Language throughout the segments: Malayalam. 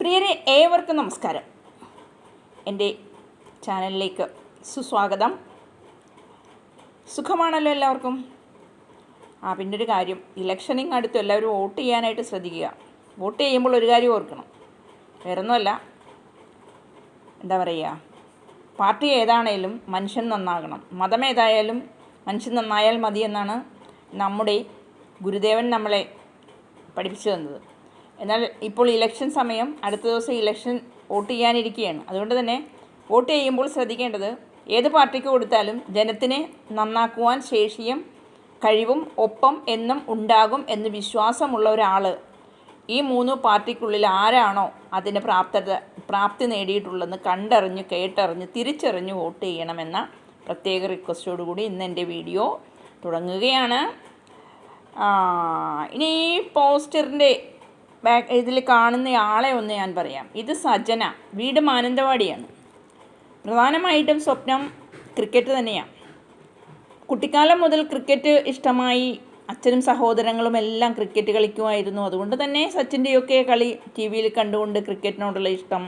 പ്രിയരെ ഏവർക്കും നമസ്കാരം. എന്റെ ചാനലിലേക്ക് സുസ്വാഗതം. സുഖമാണല്ലോ എല്ലാവർക്കും? ആ പിന്നെ ഒരു കാര്യം. ഇലക്ഷനിങ് അടുത്ത് എല്ലാവരും വോട്ട് ചെയ്യാനായിട്ട് ശ്രദ്ധിക്കുക. വോട്ട് ചെയ്യുമ്പോൾ ഒരു കാര്യം ഓർക്കണം. വേറൊന്നുമല്ല. എന്താ പറയുക? പാർട്ടി ഏതാണേലും മനുഷ്യൻ നന്നാകണം. മതം ഏതായാലും മനുഷ്യൻ നന്നായാൽ മതി എന്നാണ് നമ്മുടെ ഗുരുദേവൻ നമ്മളെ പഠിപ്പിച്ചു തന്നത്. എന്നാൽ ഇപ്പോൾ ഇലക്ഷൻ സമയം. അടുത്ത ദിവസം ഇലക്ഷൻ വോട്ട് ചെയ്യാനിരിക്കുകയാണ്. അതുകൊണ്ട് തന്നെ വോട്ട് ചെയ്യുമ്പോൾ ശ്രദ്ധിക്കേണ്ടത് ഏത് പാർട്ടിക്ക് കൊടുത്താലും ജനത്തിനെ നന്നാക്കുവാൻ ശേഷിയും കഴിവും ഒപ്പം എന്നും ഉണ്ടാകും എന്ന് വിശ്വാസമുള്ള ഒരാൾ ഈ മൂന്ന് പാർട്ടിക്കുള്ളിൽ ആരാണോ അതിന് പ്രാപ്തത പ്രാപ്തി നേടിയിട്ടുള്ളതെന്ന് കണ്ടറിഞ്ഞ് കേട്ടറിഞ്ഞ് തിരിച്ചറിഞ്ഞ് വോട്ട് ചെയ്യണമെന്ന പ്രത്യേക റിക്വസ്റ്റോടുകൂടി ഇന്ന് എന്റെ വീഡിയോ തുടങ്ങുകയാണ്. ഇനി ഈ പോസ്റ്ററിന്റെ ബാക്ക് ഇതിൽ കാണുന്ന ആളെ ഒന്ന് ഞാൻ പറയാം. ഇത് സജന. വീട് മാനന്തവാടിയാണ്. പ്രധാനമായിട്ടും സ്വപ്നം ക്രിക്കറ്റ് തന്നെയാണ് കുട്ടിക്കാലം മുതൽ ക്രിക്കറ്റ് ഇഷ്ടമായി. അച്ഛനും സഹോദരങ്ങളും എല്ലാം ക്രിക്കറ്റ് കളിക്കുമായിരുന്നു. അതുകൊണ്ട് തന്നെ സച്ചിന്റെയൊക്കെ കളി ടി വിയിൽ കണ്ടുകൊണ്ട് ക്രിക്കറ്റിനോടുള്ള ഇഷ്ടം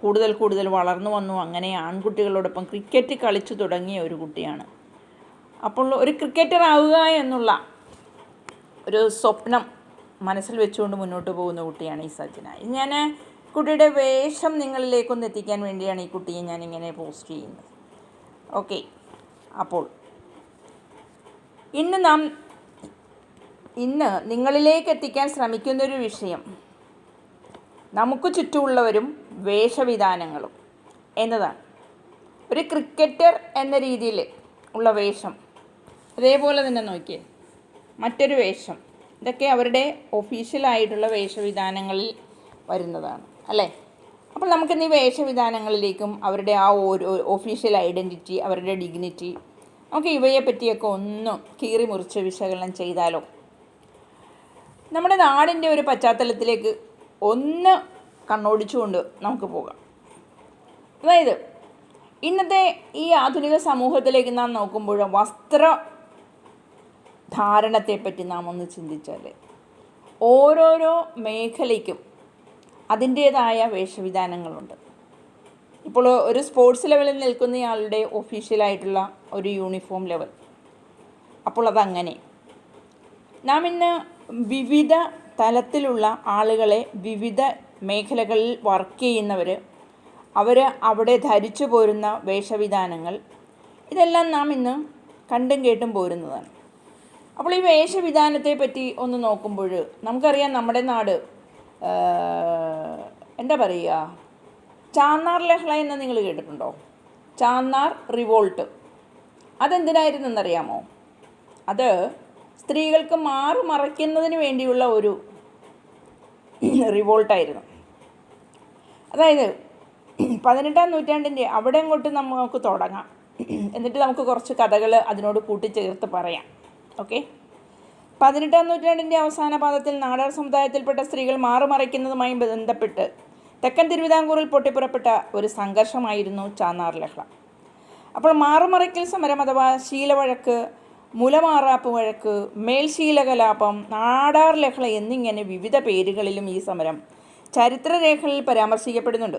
കൂടുതൽ കൂടുതൽ വളർന്നു വന്നു. അങ്ങനെ ആൺകുട്ടികളോടൊപ്പം ക്രിക്കറ്റ് കളിച്ചു തുടങ്ങിയ ഒരു കുട്ടിയാണ്. അപ്പോൾ ഒരു ക്രിക്കറ്റർ ആവുക എന്നുള്ള ഒരു സ്വപ്നം മനസ്സിൽ വെച്ചുകൊണ്ട് മുന്നോട്ട് പോകുന്ന കുട്ടിയാണ് ഈ സജ്ജന. ഞാൻ കുട്ടിയുടെ വേഷം നിങ്ങളിലേക്കൊന്ന് എത്തിക്കാൻ വേണ്ടിയാണ് ഈ കുട്ടിയെ ഞാൻ ഇങ്ങനെ പോസ്റ്റ് ചെയ്യുന്നത്. ഓക്കെ അപ്പോൾ ഇന്ന് നാം ഇന്ന് നിങ്ങളിലേക്ക് എത്തിക്കാൻ ശ്രമിക്കുന്നൊരു വിഷയം. നമുക്ക് ചുറ്റുമുള്ളവരും വേഷവിധാനങ്ങളും എന്നതാണ്. ഒരു ക്രിക്കറ്റർ എന്ന രീതിയിൽ ഉള്ള വേഷം. അതേപോലെ തന്നെ നോക്കിയേ മറ്റൊരു വേഷം. ഇതൊക്കെ അവരുടെ ഒഫീഷ്യലായിട്ടുള്ള വേഷവിധാനങ്ങളിൽ വരുന്നതാണ് അല്ലേ? അപ്പോൾ നമുക്കിന്ന് ഈ വേഷവിധാനങ്ങളിലേക്കും അവരുടെ ആ ഒരു ഒഫീഷ്യൽ ഐഡന്റിറ്റി അവരുടെ ഡിഗ്നിറ്റി നമുക്ക് ഇവയെ പറ്റിയൊക്കെ ഒന്ന് കീറി മുറിച്ച് വിശകലനം ചെയ്താലോ? നമ്മുടെ നാടിന്റെ ഒരു പശ്ചാത്തലത്തിലേക്ക് ഒന്ന് കണ്ണോടിച്ചുകൊണ്ട് നമുക്ക് പോകാം. അതായത് ഇന്നത്തെ ഈ ആധുനിക സമൂഹത്തിലേക്ക് നാം നോക്കുമ്പോൾ വസ്ത്ര ധാരണത്തെപ്പറ്റി നാം ഒന്ന് ചിന്തിച്ചാൽ ഓരോരോ മേഖലയ്ക്കും അതിന്റേതായ വേഷവിധാനങ്ങളുണ്ട്. ഇപ്പോൾ ഒരു സ്പോർട്സ് ലെവലിൽ നിൽക്കുന്നയാളുടെ ഒഫീഷ്യലായിട്ടുള്ള ഒരു യൂണിഫോം ലെവൽ. അപ്പോൾ അതങ്ങനെ. നാം ഇന്ന് വിവിധ തലത്തിലുള്ള ആളുകളെ വിവിധ മേഖലകളിൽ വർക്ക് ചെയ്യുന്നവർ അവർ അവിടെ ധരിച്ചു പോരുന്ന വേഷവിധാനങ്ങൾ ഇതെല്ലാം നാം ഇന്ന് കണ്ടും കേട്ടും പോരുന്നതാണ്. അപ്പോൾ ഈ വേഷവിധാനത്തെ പറ്റി ഒന്ന് നോക്കുമ്പോൾ നമുക്കറിയാം നമ്മുടെ നാട് എന്താ പറയുക? ചാന്നാർ ലഹള എന്ന് നിങ്ങൾ കേട്ടിട്ടുണ്ടോ? ചാന്നാർ റിവോൾട്ട് അതെന്തിനായിരുന്നു എന്നറിയാമോ അത് സ്ത്രീകൾക്ക് മാറു മറയ്ക്കുന്നതിന് വേണ്ടിയുള്ള ഒരു റിവോൾട്ടായിരുന്നു അതായത് പതിനെട്ടാം നൂറ്റാണ്ടിന്റെ അവിടെ അങ്ങോട്ട് നമുക്ക് തുടങ്ങാം. എന്നിട്ട് നമുക്ക് കുറച്ച് കഥകൾ അതിനോട് കൂട്ടിച്ചേർത്ത് പറയാം. ഓക്കെ. പതിനെട്ടാം നൂറ്റാണ്ടിന്റെ അവസാന പാദത്തിൽ നാടാർ സമുദായത്തിൽപ്പെട്ട സ്ത്രീകൾ മാറുമറയ്ക്കുന്നതുമായി ബന്ധപ്പെട്ട് തെക്കൻ തിരുവിതാംകൂറിൽ പൊട്ടിപ്പുറപ്പെട്ട ഒരു സംഘർഷമായിരുന്നു ചാന്നാർ ലഹള. അപ്പോൾ മാറുമറയ്ക്കൽ സമരം അഥവാ ശീലവഴക്ക് മുലമാറാപ്പ് വഴക്ക് മേൽശീലകലാപം നാടാർ ലഹള എന്നിങ്ങനെ വിവിധ പേരുകളിലും ഈ സമരം ചരിത്രരേഖകളിൽ പരാമർശിക്കപ്പെടുന്നുണ്ട്.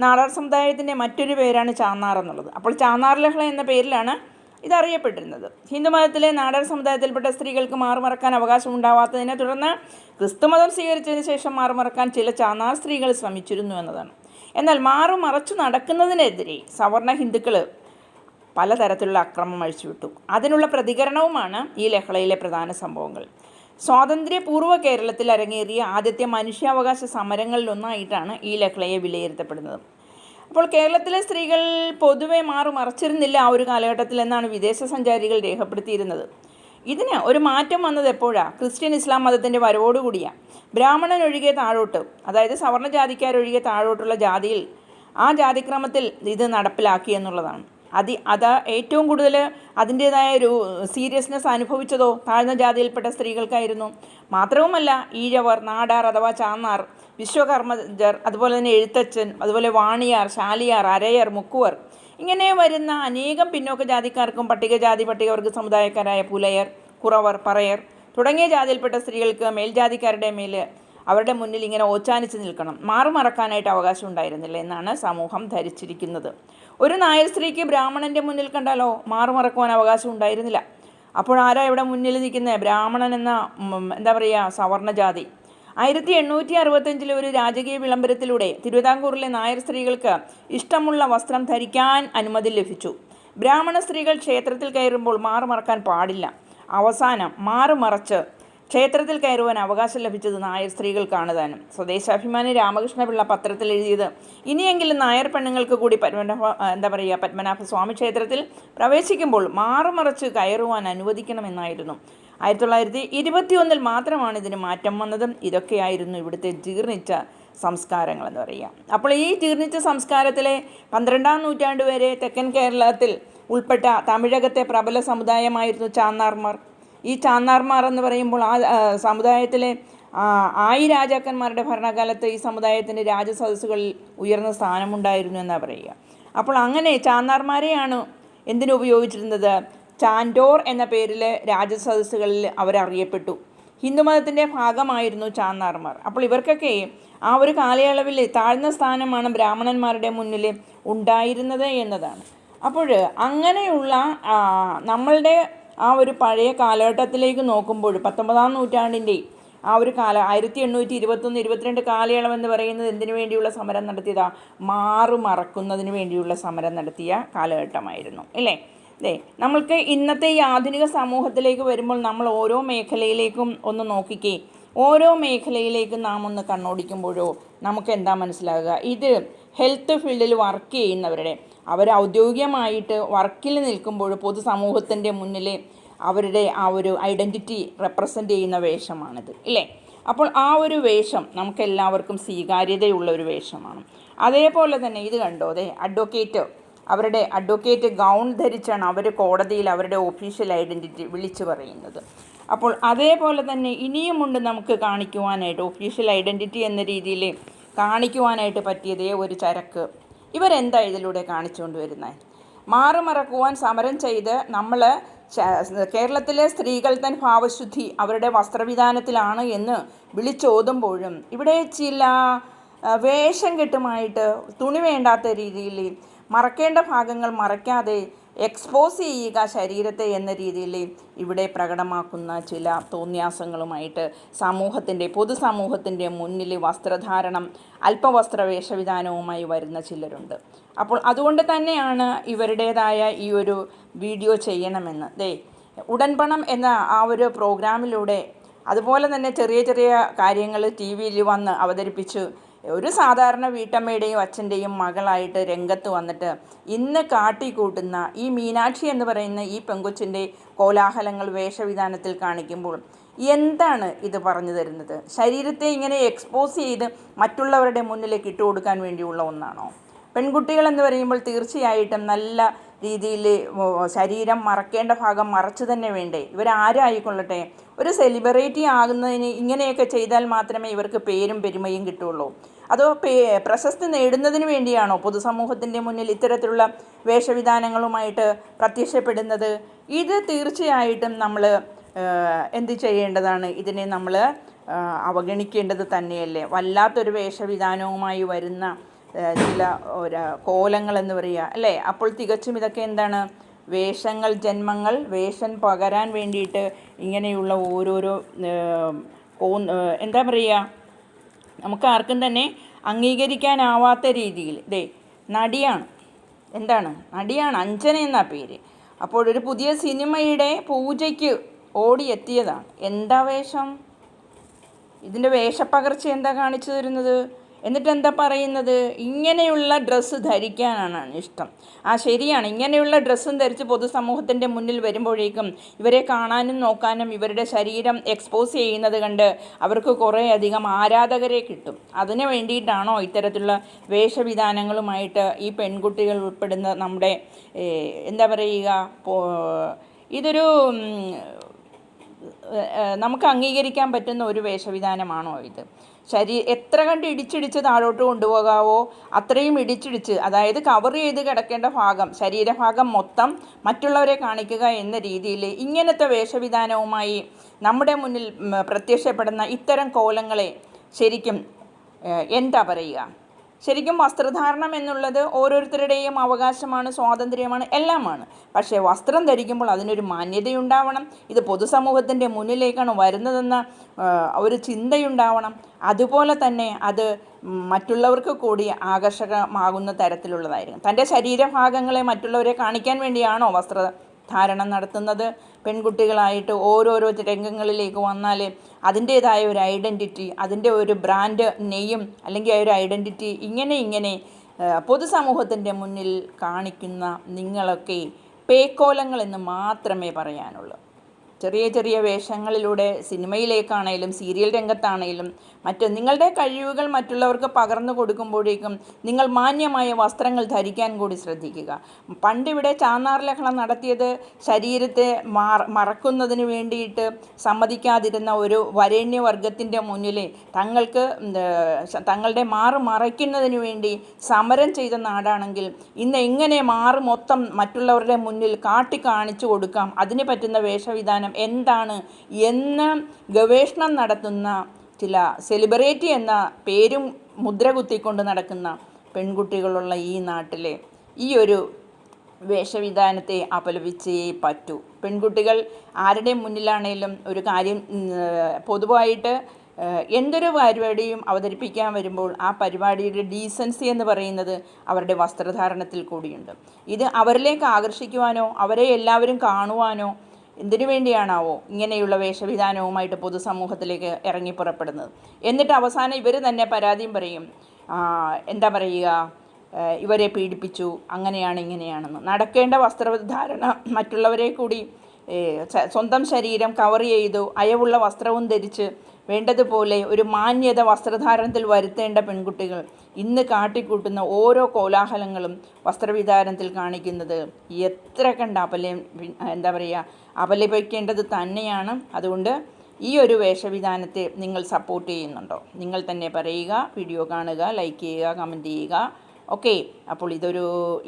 നാടാർ സമുദായത്തിന്റെ മറ്റൊരു പേരാണ് ചാന്നാർ എന്നുള്ളത്. അപ്പോൾ ചാന്നാർ ലഹള എന്ന പേരിലാണ് ഇതറിയപ്പെട്ടിരുന്നത്. ഹിന്ദുമതത്തിലെ നാടാർ സമുദായത്തിൽപ്പെട്ട സ്ത്രീകൾക്ക് മാറുമറക്കാൻ അവകാശം ഉണ്ടാവാത്തതിനെ തുടർന്ന് ക്രിസ്തുമതം സ്വീകരിച്ചതിന് ശേഷം മാറുമറക്കാൻ ചില ചാന്നാർ സ്ത്രീകൾ ശ്രമിച്ചിരുന്നു എന്നതാണ്. എന്നാൽ മാറുമറച്ചു നടക്കുന്നതിനെതിരെ സവർണ ഹിന്ദുക്കൾ പലതരത്തിലുള്ള അക്രമം അഴിച്ചുവിട്ടു. അതിനുള്ള പ്രതികരണവുമാണ് ഈ ലഹളയിലെ പ്രധാന സംഭവങ്ങൾ. സ്വാതന്ത്ര്യപൂർവ കേരളത്തിൽ അരങ്ങേറിയ ആദ്യത്തെ മനുഷ്യാവകാശ സമരങ്ങളിലൊന്നായിട്ടാണ് ഈ ലഹളയെ വിലയിരുത്തപ്പെടുന്നത്. അപ്പോൾ കേരളത്തിലെ സ്ത്രീകൾ പൊതുവെ മാറു മറച്ചിരുന്നില്ല ആ ഒരു കാലഘട്ടത്തിൽ എന്നാണ് വിദേശ സഞ്ചാരികൾ രേഖപ്പെടുത്തിയിരുന്നത്. ഇതിന് ഒരു മാറ്റം വന്നത് എപ്പോഴാണ് ക്രിസ്ത്യൻ ഇസ്ലാം മതത്തിന്റെ വരവോടുകൂടിയാണ് ബ്രാഹ്മണൻ ഒഴികെ താഴോട്ട് അതായത് സവർണ ജാതിക്കാരൊഴികെ താഴോട്ടുള്ള ജാതിയിൽ ആ ജാതിക്രമത്തിൽ ഇത് നടപ്പിലാക്കി എന്നുള്ളതാണ്. അതി അത് ഏറ്റവും കൂടുതൽ അതിന്റേതായ ഒരു സീരിയസ്നെസ് അനുഭവിച്ചതോ താഴ്ന്ന ജാതിയിൽപ്പെട്ട സ്ത്രീകൾക്കായിരുന്നു. മാത്രവുമല്ല ഈഴവർ നാടാർ അഥവാ ചാന്നാർ വിശ്വകർമ്മജർ അതുപോലെ തന്നെ എഴുത്തച്ഛൻ അതുപോലെ വാണിയാർ ശാലിയാർ അരയർ മുക്കുവർ ഇങ്ങനെ വരുന്ന അനേകം പിന്നോക്ക ജാതിക്കാർക്കും പട്ടികജാതി പട്ടികവർഗ സമുദായക്കാരായ പുലയർ കുറവർ പറയർ തുടങ്ങിയ ജാതിയിൽപ്പെട്ട സ്ത്രീകൾക്ക് മേൽജാതിക്കാരുടെ മേൽ അവരുടെ മുന്നിൽ ഇങ്ങനെ ഓച്ചാനിച്ച് നിൽക്കണം. മാറുമറക്കാനായിട്ട് അവകാശം ഉണ്ടായിരുന്നില്ല എന്നാണ് സമൂഹം ധരിച്ചിരിക്കുന്നത്. ഒരു നായർ സ്ത്രീക്ക് ബ്രാഹ്മണന്റെ മുന്നിൽ കണ്ടാലോ മാറുമറക്കുവാൻ അവകാശം ഉണ്ടായിരുന്നില്ല. അപ്പോൾ ആരാ ഇവിടെ മുന്നിൽ നിൽക്കുന്നത്? ബ്രാഹ്മണൻ എന്ന എന്താ പറയുക സവർണജാതി ആയിരത്തി എണ്ണൂറ്റി അറുപത്തഞ്ചിലെ ഒരു രാജകീയ വിളംബരത്തിലൂടെ തിരുവിതാംകൂറിലെ നായർ സ്ത്രീകൾക്ക് ഇഷ്ടമുള്ള വസ്ത്രം ധരിക്കാൻ അനുമതി ലഭിച്ചു. ബ്രാഹ്മണ സ്ത്രീകൾ ക്ഷേത്രത്തിൽ കയറുമ്പോൾ മാറുമറക്കാൻ പാടില്ല. അവസാനം മാറുമറച്ച് ക്ഷേത്രത്തിൽ കയറുവാൻ അവകാശം ലഭിച്ചത് നായർ സ്ത്രീകൾക്കാണ് താനും. സ്വദേശാഭിമാനി രാമകൃഷ്ണപിള്ള പത്രത്തിൽ എഴുതിയത് ഇനിയെങ്കിലും നായർ പെണ്ണുങ്ങൾക്ക് കൂടി പത്മനാഭ എന്താ പറയുക പത്മനാഭ സ്വാമി ക്ഷേത്രത്തിൽ പ്രവേശിക്കുമ്പോൾ മാറുമറച്ച് കയറുവാൻ അനുവദിക്കണമെന്നായിരുന്നു. ആയിരത്തി തൊള്ളായിരത്തി ഇരുപത്തിയൊന്നിൽ മാത്രമാണ് ഇതിന് മാറ്റം വന്നതും. ഇതൊക്കെയായിരുന്നു ഇവിടുത്തെ ജീർണിച്ച സംസ്കാരങ്ങളെന്ന് പറയുക. അപ്പോൾ ഈ ജീർണിച്ച സംസ്കാരത്തിലെ പന്ത്രണ്ടാം നൂറ്റാണ്ട് വരെ തെക്കൻ കേരളത്തിൽ ഉൾപ്പെട്ട തമിഴകത്തെ പ്രബല സമുദായമായിരുന്നു ചാന്നാർമാർ. ഈ ചാന്നാർമാർ എന്ന് പറയുമ്പോൾ ആ സമുദായത്തിലെ ആയി രാജാക്കന്മാരുടെ ഭരണകാലത്ത് ഈ സമുദായത്തിന്റെ രാജസദസ്സുകളിൽ ഉയർന്ന സ്ഥാനമുണ്ടായിരുന്നു എന്നാണ് പറയുക. അപ്പോൾ അങ്ങനെ ചാന്നാർമാരെയാണ് എന്തിനു ഉപയോഗിച്ചിരുന്നത്? ചാൻഡോർ എന്ന പേരിൽ രാജസദസ്സുകളിൽ അവരറിയപ്പെട്ടു. ഹിന്ദുമതത്തിന്റെ ഭാഗമായിരുന്നു ചാന്നാർമാർ. അപ്പോൾ ഇവർക്കൊക്കെ ആ ഒരു കാലയളവിൽ താഴ്ന്ന സ്ഥാനമാണ് ബ്രാഹ്മണന്മാരുടെ മുന്നിൽ ഉണ്ടായിരുന്നത് എന്നതാണ്. അപ്പോൾ അങ്ങനെയുള്ള നമ്മളുടെ ആ ഒരു പഴയ കാലഘട്ടത്തിലേക്ക് നോക്കുമ്പോൾ പത്തൊമ്പതാം നൂറ്റാണ്ടിന്റെ ആ ഒരു കാല ആയിരത്തി എണ്ണൂറ്റി ഇരുപത്തൊന്ന് ഇരുപത്തിരണ്ട് കാലയളവ് എന്ന് പറയുന്നത് എന്തിനു വേണ്ടിയുള്ള സമരം നടത്തിയതാ? മാറു മറക്കുന്നതിന് വേണ്ടിയുള്ള സമരം നടത്തിയ കാലഘട്ടമായിരുന്നു അല്ലേ? അതെ നമ്മൾക്ക് ഇന്നത്തെ ഈ ആധുനിക സമൂഹത്തിലേക്ക് വരുമ്പോൾ നമ്മൾ ഓരോ മേഖലയിലേക്കും ഒന്ന് നോക്കിക്കേ. ഓരോ മേഖലയിലേക്കും നാം ഒന്ന് കണ്ണോടിക്കുമ്പോഴോ നമുക്ക് എന്താ മനസ്സിലാകുക? ഇത് ഹെൽത്ത് ഫീൽഡിൽ വർക്ക് ചെയ്യുന്നവരുടെ അവർ ഔദ്യോഗികമായിട്ട് വർക്കിൽ നിൽക്കുമ്പോൾ പൊതുസമൂഹത്തിന്റെ മുന്നിൽ അവരുടെ ആ ഒരു ഐഡന്റിറ്റി റെപ്രസെന്റ് ചെയ്യുന്ന വേഷമാണിത് ഇല്ലേ? അപ്പോൾ ആ ഒരു വേഷം നമുക്ക് എല്ലാവർക്കും സ്വീകാര്യതയുള്ള ഒരു വേഷമാണ്. അതേപോലെ തന്നെ ഇത് കണ്ടോ? അതെ അഡ്വക്കേറ്റ് അവരുടെ അഡ്വക്കേറ്റ് ഗൗൺ ധരിച്ചാണ് അവർ കോടതിയിൽ അവരുടെ ഒഫീഷ്യൽ ഐഡന്റിറ്റി വിളിച്ചു പറയുന്നത്. അപ്പോൾ അതേപോലെ തന്നെ ഇനിയുമുണ്ട് നമുക്ക് കാണിക്കുവാനായിട്ട് ഒഫീഷ്യൽ ഐഡന്റിറ്റി എന്ന രീതിയിൽ കാണിക്കുവാനായിട്ട് പറ്റിയതേ ഒരു ചരക്ക്. ഇവരെന്താ ഇതിലൂടെ കാണിച്ചുകൊണ്ട് വരുന്നത് മാറുമറക്കുവാൻ സമരം ചെയ്ത് നമ്മൾ കേരളത്തിലെ സ്ത്രീകൾ തൻ ഭാവശുദ്ധി അവരുടെ വസ്ത്രവിധാനത്തിലാണ് എന്ന് വിളിച്ചോതുമ്പോഴും ഇവിടെ ചില വേഷം കെട്ടുമായിട്ട് തുണി വേണ്ടാത്ത രീതിയിൽ മറക്കേണ്ട ഭാഗങ്ങൾ മറയ്ക്കാതെ എക്സ്പോസ് ചെയ്യുക ശരീരത്തെ എന്ന രീതിയിൽ ഇവിടെ പ്രകടമാക്കുന്ന ചില തോന്യാസങ്ങളുമായിട്ട് സമൂഹത്തിന്റെ പൊതുസമൂഹത്തിന്റെ മുന്നിൽ വസ്ത്രധാരണം അല്പവസ്ത്ര വേഷവിധാനവുമായി വരുന്ന ചിലരുണ്ട്. അപ്പോൾ അതുകൊണ്ട് തന്നെയാണ് ഇവരുടേതായ ഈ ഒരു വീഡിയോ ചെയ്യണമെന്ന്. ദേ ഉടൻപണം എന്ന ആ ഒരു പ്രോഗ്രാമിലൂടെ അതുപോലെ തന്നെ ചെറിയ ചെറിയ കാര്യങ്ങൾ ടി വിയിൽ വന്ന് അവതരിപ്പിച്ച് ഒരു സാധാരണ വീട്ടമ്മയുടെയും അച്ഛന്റെയും മകളായിട്ട് രംഗത്ത് വന്നിട്ട് ഇന്ന് കാട്ടിക്കൂട്ടുന്ന ഈ മീനാക്ഷി എന്ന് പറയുന്ന ഈ പെങ്കൊച്ചിന്റെ കോലാഹലങ്ങൾ വേഷവിധാനത്തിൽ കാണിക്കുമ്പോൾ എന്താണ് ഇത് പറഞ്ഞു തരുന്നത്? ശരീരത്തെ ഇങ്ങനെ എക്സ്പോസ് ചെയ്ത് മറ്റുള്ളവരുടെ മുന്നിലേക്ക് ഇട്ടുകൊടുക്കാൻ വേണ്ടിയുള്ള ഒന്നാണോ? പെൺകുട്ടികൾ എന്ന് പറയുമ്പോൾ തീർച്ചയായിട്ടും നല്ല രീതിയിൽ ശരീരം മറക്കേണ്ട ഭാഗം മറച്ചു തന്നെ വേണ്ടേ? ഇവരാരായിക്കൊള്ളട്ടെ ഒരു സെലിബ്രിറ്റി ആകുന്നതിന് ഇങ്ങനെയൊക്കെ ചെയ്താൽ മാത്രമേ ഇവർക്ക് പേരും പെരുമയും കിട്ടുള്ളൂ. അതോ പേ പ്രശസ്തി നേടുന്നതിന് വേണ്ടിയാണോ പൊതുസമൂഹത്തിന്റെ മുന്നിൽ ഇത്തരത്തിലുള്ള വേഷവിധാനങ്ങളുമായിട്ട് പ്രത്യക്ഷപ്പെടുന്നത്? ഇത് തീർച്ചയായിട്ടും നമ്മൾ എന്ത് ചെയ്യേണ്ടതാണ്? ഇതിനെ നമ്മൾ അവഗണിക്കേണ്ടത് തന്നെയല്ലേ? വല്ലാത്തൊരു വേഷവിധാനവുമായി വരുന്ന ചില ഒരു കോലങ്ങളെന്ന് പറയുക അല്ലേ? അപ്പോൾ തികച്ചും ഇതൊക്കെ എന്താണ്? വേഷങ്ങൾ ജന്മങ്ങൾ വേഷം പകരാൻ വേണ്ടിയിട്ട് ഇങ്ങനെയുള്ള ഓരോരോ കോ എന്താ പറയുക നമുക്ക് ആർക്കും തന്നെ അംഗീകരിക്കാനാവാത്ത രീതിയിൽ. ദേ നടിയാണ്. എന്താണ്? നടിയാണ് അഞ്ജന എന്നാ പേര്. അപ്പോൾ ഒരു പുതിയ സിനിമയുടെ പൂജയ്ക്ക് ഓടിയെത്തിയതാണ്. എന്താ വേഷം? ഇതിന്റെ വേഷപ്പകർച്ച എന്താ കാണിച്ചു തരുന്നത്? എന്നിട്ട് എന്താ പറയുന്നത്? ഇങ്ങനെയുള്ള ഡ്രസ്സ് ധരിക്കാനാണ് ഇഷ്ടം. ആ ശരിയാണ്. ഇങ്ങനെയുള്ള ഡ്രസ്സും ധരിച്ച് പൊതുസമൂഹത്തിന്റെ മുന്നിൽ വരുമ്പോഴേക്കും ഇവരെ കാണാനും നോക്കാനും ഇവരുടെ ശരീരം എക്സ്പോസ് ചെയ്യുന്നത് കണ്ട് അവർക്ക് കുറേ അധികം ആരാധകരെ കിട്ടും. അതിന് വേണ്ടിയിട്ടാണോ ഇത്തരത്തിലുള്ള വേഷവിധാനങ്ങളുമായിട്ട് ഈ പെൺകുട്ടികൾ ഉൾപ്പെടുന്ന നമ്മുടെ എന്താ പറയുക ഇതൊരു നമുക്ക് അംഗീകരിക്കാൻ പറ്റുന്ന ഒരു വേഷവിധാനമാണോ ഇത്? ശരീ എത്ര കണ്ട് ഇടിച്ചിടിച്ച് താഴോട്ട് കൊണ്ടുപോകാവോ അത്രയും ഇടിച്ചിടിച്ച് അതായത് കവർ ചെയ്ത് കിടക്കേണ്ട ഭാഗം ശരീരഭാഗം മൊത്തം മറ്റുള്ളവരെ കാണിക്കുക എന്ന രീതിയിൽ ഇങ്ങനത്തെ വേഷവിധാനവുമായി നമ്മുടെ മുന്നിൽ പ്രത്യക്ഷപ്പെടുന്ന ഇത്തരം കോലങ്ങളെ ശരിക്കും എന്താ പറയുക? ശരിക്കും വസ്ത്രധാരണം എന്നുള്ളത് ഓരോരുത്തരുടെയും അവകാശമാണ് സ്വാതന്ത്ര്യമാണ് എല്ലാമാണ്. പക്ഷേ വസ്ത്രം ധരിക്കുമ്പോൾ അതിനൊരു മാന്യതയുണ്ടാവണം ഇത് പൊതുസമൂഹത്തിന്റെ മുന്നിലേക്കാണ് വരുന്നതെന്ന ഒരു ചിന്തയുണ്ടാവണം. അതുപോലെ തന്നെ അത് മറ്റുള്ളവർക്ക് കൂടി ആകർഷകമാകുന്ന തരത്തിലുള്ളതായിരിക്കും. തന്റെ ശരീരഭാഗങ്ങളെ മറ്റുള്ളവരെ കാണിക്കാൻ വേണ്ടിയാണോ വസ്ത്രധാരണം നടത്തുന്നത്? പെൺകുട്ടികളായിട്ട് ഓരോരോ രംഗങ്ങളിലേക്ക് വന്നാൽ അതിന്റേതായ ഒരു ഐഡന്റിറ്റി അതിന്റെ ഒരു ബ്രാൻഡ് നെയ്യും അല്ലെങ്കിൽ ആ ഒരു ഐഡന്റിറ്റി ഇങ്ങനെ ഇങ്ങനെ പൊതുസമൂഹത്തിന്റെ മുന്നിൽ കാണിക്കുന്ന നിങ്ങളൊക്കെ പേക്കോലങ്ങൾ എന്ന് മാത്രമേ പറയാനുള്ളൂ. ചെറിയ ചെറിയ വേഷങ്ങളിലൂടെ സിനിമയിലേക്കാണേലും സീരിയൽ രംഗത്താണേലും മറ്റ് നിങ്ങളുടെ കഴിവുകൾ മറ്റുള്ളവർക്ക് പകർന്നു കൊടുക്കുമ്പോഴേക്കും നിങ്ങൾ മാന്യമായ വസ്ത്രങ്ങൾ ധരിക്കാൻ കൂടി ശ്രദ്ധിക്കുക. പണ്ടിവിടെ ചാന്നാർ ലഹള നടത്തിയത് ശരീരത്തെ മറക്കുന്നതിന് വേണ്ടിയിട്ട് സമ്മതിക്കാതിരുന്ന ഒരു വരേണ്യവർഗത്തിന്റെ മുന്നിൽ തങ്ങൾക്ക് തങ്ങളുടെ മാറ് മറയ്ക്കുന്നതിന് വേണ്ടി സമരം ചെയ്ത നാടാണെങ്കിൽ ഇന്ന് എങ്ങനെ മാറ് മൊത്തം മറ്റുള്ളവരുടെ മുന്നിൽ കാട്ടി കാണിച്ചു കൊടുക്കാം? അതിന് പറ്റുന്ന വേഷവിധാനം എന്താണ് എന്ന് ഗവേഷണം നടത്തുന്ന ചില സെലിബ്രിറ്റി എന്ന പേരും മുദ്ര കുത്തിക്കൊണ്ട് നടക്കുന്ന പെൺകുട്ടികളുള്ള ഈ നാട്ടിലെ ഈ ഒരു വേഷവിധാനത്തെ അപലപിച്ചേ പറ്റൂ. പെൺകുട്ടികൾ ആരുടെ മുന്നിലാണേലും ഒരു കാര്യം പൊതുവായിട്ട് എന്തൊരു പരിപാടിയും അവതരിപ്പിക്കാൻ വരുമ്പോൾ ആ പരിപാടിയുടെ ഡീസൻസി എന്ന് പറയുന്നത് അവരുടെ വസ്ത്രധാരണത്തിൽ കൂടിയുണ്ട്. ഇത് അവരിലേക്ക് ആകർഷിക്കുവാനോ അവരെ എല്ലാവരും കാണുവാനോ എന്തിനു വേണ്ടിയാണാവോ ഇങ്ങനെയുള്ള വേഷവിധാനവുമായിട്ട് പൊതുസമൂഹത്തിലേക്ക് ഇറങ്ങി പുറപ്പെടുന്നത്? എന്നിട്ട് അവസാനം ഇവർ തന്നെ പരാതിയും പറയും എന്താ പറയുക ഇവരെ പീഡിപ്പിച്ചു അങ്ങനെയാണ് ഇങ്ങനെയാണെന്ന്. നടക്കേണ്ട വസ്ത്രധാരണ മറ്റുള്ളവരെ കൂടി സ്വന്തം ശരീരം കവർ ചെയ്തു അയവുള്ള വസ്ത്രവും ധരിച്ച് വേണ്ടതുപോലെ ഒരു മാന്യത വസ്ത്രധാരണത്തിൽ വരുത്തേണ്ട പെൺകുട്ടികൾ ഇന്ന് കാട്ടിക്കൂട്ടുന്ന ഓരോ കോലാഹലങ്ങളും വസ്ത്രവിധാനത്തിൽ കാണിക്കുന്നത് എത്ര കണ്ട് അപല എന്താ പറയുക അപലപിക്കേണ്ടത് തന്നെയാണ്. അതുകൊണ്ട് ഈ ഒരു വേഷവിധാനത്തെ നിങ്ങൾ സപ്പോർട്ട് ചെയ്യുന്നുണ്ടോ? നിങ്ങൾ തന്നെ പറയുക വീഡിയോ കാണുക ലൈക്ക് ചെയ്യുക കമന്റ് ചെയ്യുക. ഓക്കെ അപ്പോൾ ഇതൊരു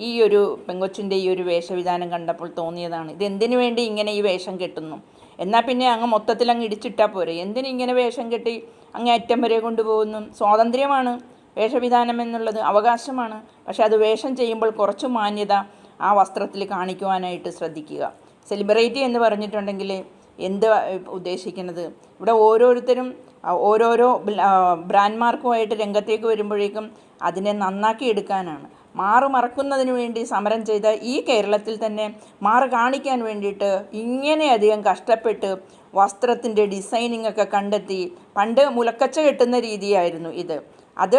ഈ ഒരു പെങ്കൊച്ചിന്റെ ഈ ഒരു വേഷവിധാനം കണ്ടപ്പോൾ തോന്നിയതാണ്. ഇത് എന്തിനു വേണ്ടി ഇങ്ങനെ ഈ വേഷം കെട്ടുന്നു? എന്നാൽ പിന്നെ അങ്ങ് മൊത്തത്തിൽ അങ്ങ് ഇടിച്ചിട്ടാൽ പോരെ. എന്തിനു ഇങ്ങനെ വേഷം കെട്ടി അങ്ങ് അറ്റം വരെ കൊണ്ടുപോകുന്നു? സ്വാതന്ത്ര്യമാണ്. വേഷവിധാനം എന്നുള്ളത് അവകാശമാണ്. പക്ഷേ അത് വേഷം ചെയ്യുമ്പോൾ കുറച്ച് മാന്യത ആ വസ്ത്രത്തിൽ കാണിക്കുവാനായിട്ട് ശ്രദ്ധിക്കുക. സെലിബ്രിറ്റി എന്ന് പറഞ്ഞിട്ടുണ്ടെങ്കിൽ എന്ത് ഉദ്ദേശിക്കുന്നത്? ഇവിടെ ഓരോരുത്തരും ഓരോരോ ബ്രാൻഡ്മാർക്കുമായിട്ട് ബ്രാൻഡ് മാർക്കുമായിട്ട് രംഗത്തേക്ക് വരുമ്പോഴേക്കും അതിനെ നന്നാക്കി എടുക്കാനാണ്. മാറു മറക്കുന്നതിന് വേണ്ടി സമരം ചെയ്ത ഈ കേരളത്തിൽ തന്നെ മാറു കാണിക്കാൻ വേണ്ടിയിട്ട് ഇങ്ങനെയധികം കഷ്ടപ്പെട്ട് വസ്ത്രത്തിന്റെ ഡിസൈനിങ്ങൊക്കെ കണ്ടെത്തി പണ്ട് മുലക്കച്ച കെട്ടുന്ന രീതിയായിരുന്നു ഇത്. അത്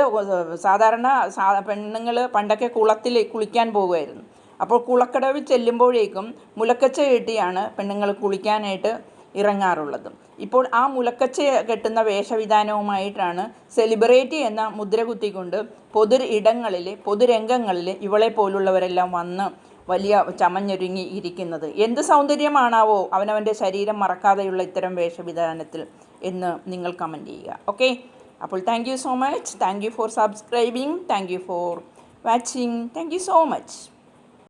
സാധാരണ സാ പെണ്ണുങ്ങൾ പണ്ടൊക്കെ കുളത്തിൽ കുളിക്കാൻ പോകുമായിരുന്നു. അപ്പോൾ കുളക്കടവിൽ ചെല്ലുമ്പോഴേക്കും മുലക്കച്ച കെട്ടിയാണ് പെണ്ണുങ്ങൾ കുളിക്കാനായിട്ട് ഇറങ്ങാറുള്ളത്. ഇപ്പോൾ ആ മുലക്കച്ച കെട്ടുന്ന വേഷവിധാനവുമായിട്ടാണ് സെലിബ്രേറ്റ് എന്ന മുദ്ര കുത്തിക്കൊണ്ട് പൊതു ഇടങ്ങളിൽ പൊതുരംഗങ്ങളിൽ ഇവളെ പോലുള്ളവരെല്ലാം വന്ന് വലിയ ചമഞ്ഞൊരുങ്ങി ഇരിക്കുന്നത്. എന്ത് സൗന്ദര്യമാണാവോ അവനവന്റെ ശരീരം മറക്കാതെയുള്ള ഇത്തരം വേഷവിധാനത്തിൽ എന്ന് നിങ്ങൾ കമന്റ് ചെയ്യുക. ഓക്കെ അപ്പോൾ thank you so much thank you for subscribing thank you for watching thank you so much